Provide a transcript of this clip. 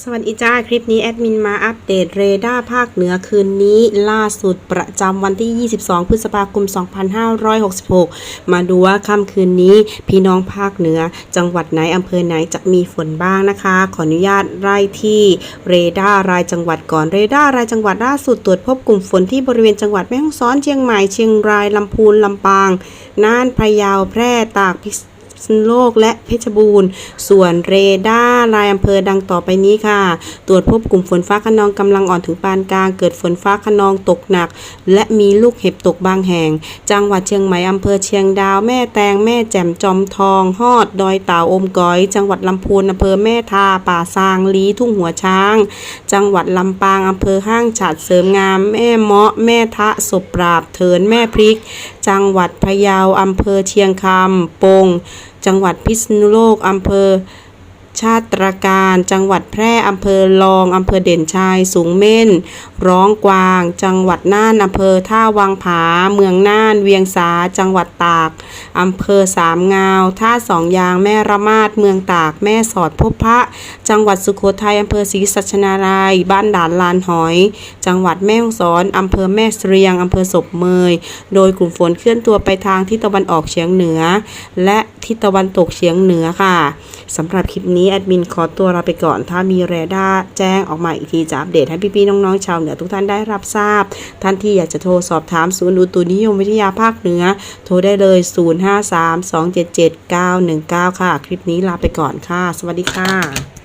สวัสดีจ้า คลิปนี้แอดมินมาอัปเดตเรดาร์ภาคเหนือคืนนี้ ล่าสุดประจำวันที่ 22 พฤษภาคม 2566 มาดูว่าค่ำคืนนี้ พี่น้องภาคเหนือ จังหวัดไหนอำเภอไหนจะมีฝนบ้างนะคะ ขออนุญาตไล่ที่เรดาร์รายจังหวัดก่อนเรดาร์รายจังหวัดล่าสุดตรวจพบกลุ่มฝนที่บริเวณจังหวัดแม่ฮ่องสอนเชียงใหม่เชียงรายลำพูนลำปางน่านพะเยาแพร่ตากพิ ษณุโลกและเพชรบูรณ์ ส่วนเรดาร์รายอำเภอดังต่อไปนี้ค่ะ ตรวจพบกลุ่มฝนฟ้าขนองกำลังอ่อนถึงปานกลาง เกิดฝนฟ้าขนองตกหนัก และมีลูกเห็บตกบางแห่ง จังหวัดเชียงใหม่อำเภอเชียงดาว แม่แตง แม่แจ่มจอมทองฮอด ดอยเต่าอมก๋อย จังหวัดลำพูนอำเภอแม่ทา ป่าซางลีทุ่งหัวช้าง จังหวัดลำปางอำเภอห้างฉัดเสริมงาม แม่เมาะแม่ทะศพปราบเถินแม่พริก จังหวัดพะเยาอำเภอเชียงคำปง จังหวัดพิษณุโลกอำเภอ ชาตรการ จังหวัดแพร่อำเภอลองอำเภอเด่นชัยสูงเม่น ร้องกวาง จังหวัดน่านอำเภอท่าวังผา เมืองน่าน เวียงสา จังหวัดตากอำเภอสามงาวท่าสองยาง แม่ระมาด เมืองตาก แม่สอดพบพระ จังหวัดสุโขทัยอำเภอศรีสัชนารายบ้านด่านลานหอย จังหวัดแม่ฮ่องสอนอำเภอแม่เสรียงอำเภอศพเมย โดยกลุ่มฝนเคลื่อนตัวไปทางทิศตะวันออกเฉียงเหนือ และ ทิศตะวันตกเฉียงเหนือค่ะสำหรับคลิปนี้แอดมินขอตัวลาไปก่อน ถ้ามีเรดาร์แจ้งออกมาอีกทีจะอัปเดตให้พี่ๆน้องๆชาวเหนือทุกท่านได้รับทราบ ท่านที่อยากจะโทรสอบถามศูนย์อุตุนิยมวิทยาภาคเหนือ โทรได้เลย 0532779199ค่ะ คลิปนี้ลาไปก่อนค่ะ สวัสดีค่ะ